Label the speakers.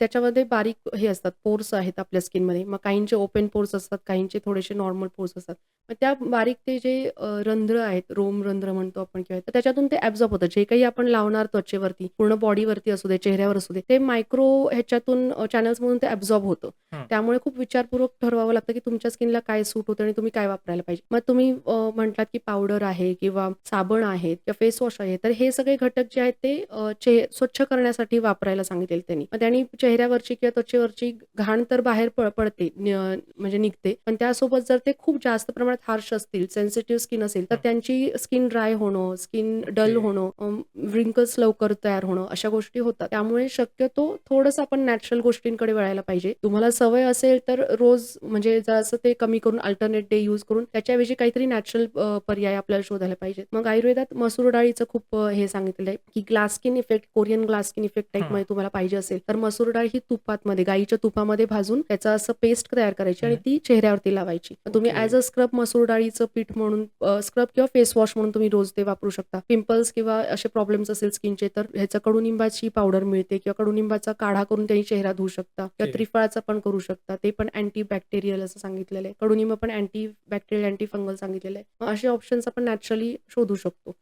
Speaker 1: त्याच्यामध्ये बारीक हे असतात पोर्स आहेत आपल्या स्किनमध्ये. मग काहींचे ओपन पोर्स असतात, काहींचे थोडेसे नॉर्मल पोर्स असतात. मग त्या बारीक ते जे रंध्र आहेत, रोम रंध्र म्हणतो आपण किंवा तर त्याच्यातून ते ॲब्झॉर्ब होतं. जे काही आपण लावणार त्वचेवरती, पूर्ण बॉडीवरती असू दे, चेहऱ्यावर असू दे, ते मायक्रो ह्याच्यातून चॅनल्समधून ते ॲब्झॉर्ब होतं. त्यामुळे खूप विचारपूर्वक ठरवावं लागतं, की तुमच्या स्किनला काय सूट होतं आणि तुम्ही काय वापरायला पाहिजे. मग तुम्ही म्हटलात, की पावडर आहे किंवा साबण आहेत किंवा फेस वॉश आहे. तर हे सगळे घटक जे आहेत ते स्वच्छ करण्यासाठी वापरायला सांगितलेलं त्यांनी. मग त्यांनी चेहऱ्यावरची किंवा त्वचेवरची घाण तर बाहेर पडते म्हणजे निघते. पण त्यासोबत जर ते खूप जास्त प्रमाणात हार्श असतील, सेन्सिटिव्ह स्किन असेल, तर. त्यांची स्किन ड्राय होणं, स्किन डल. होणं, व्रिंकल्स लवकर तयार होणं, अशा गोष्टी होतात. त्यामुळे शक्यतो थोडंसं आपण नॅचरल गोष्टींकडे वळायला पाहिजे. तुम्हाला सवय असेल तर रोज म्हणजे जरासं ते कमी करून अल्टरनेट डे यूज करून त्याच्याऐवजी काहीतरी नॅचरल पर्याय आपल्याला शोधायला पाहिजेत. मग आयुर्वेदात मसूर डाळीचं खूप हे सांगितलेलं आहे, की glass skin effect, Korean glass skin effect
Speaker 2: हं.
Speaker 1: टाइपमध्ये तुम्हाला पाहिजे असेल, तर मसूर डाळ ही तुपामध्ये, गाईच्या तुपामध्ये भाजून त्याचं असं पेस्ट तयार करायची आणि. ती चेहऱ्यावरती लावायची. तुम्ही. ॲज अ स्क्रब मसूर डाळीचं पीठ म्हणून स्क्रब किंवा फेस वॉश म्हणून तुम्ही रोज ते वापरू शकता. पिंपल्स किंवा असे प्रॉब्लेम्स असेल स्किनचे, तर ह्याचं कडुनिंबाची पावडर मिळते किंवा कडुनिंबाचा काढा करून त्यानी चेहरा धुवू शकता किंवा. त्रिफळाचा पण करू शकता. ते पण अँटी बॅक्टेरियल असं सांगितलेलं आहे. कडुनिंब पण अँटी बॅक्टेरियल, अँटी फंगल सांगितलेलं आहे. असे ऑप्शन्स आपण नॅचरली शोधू शकतो.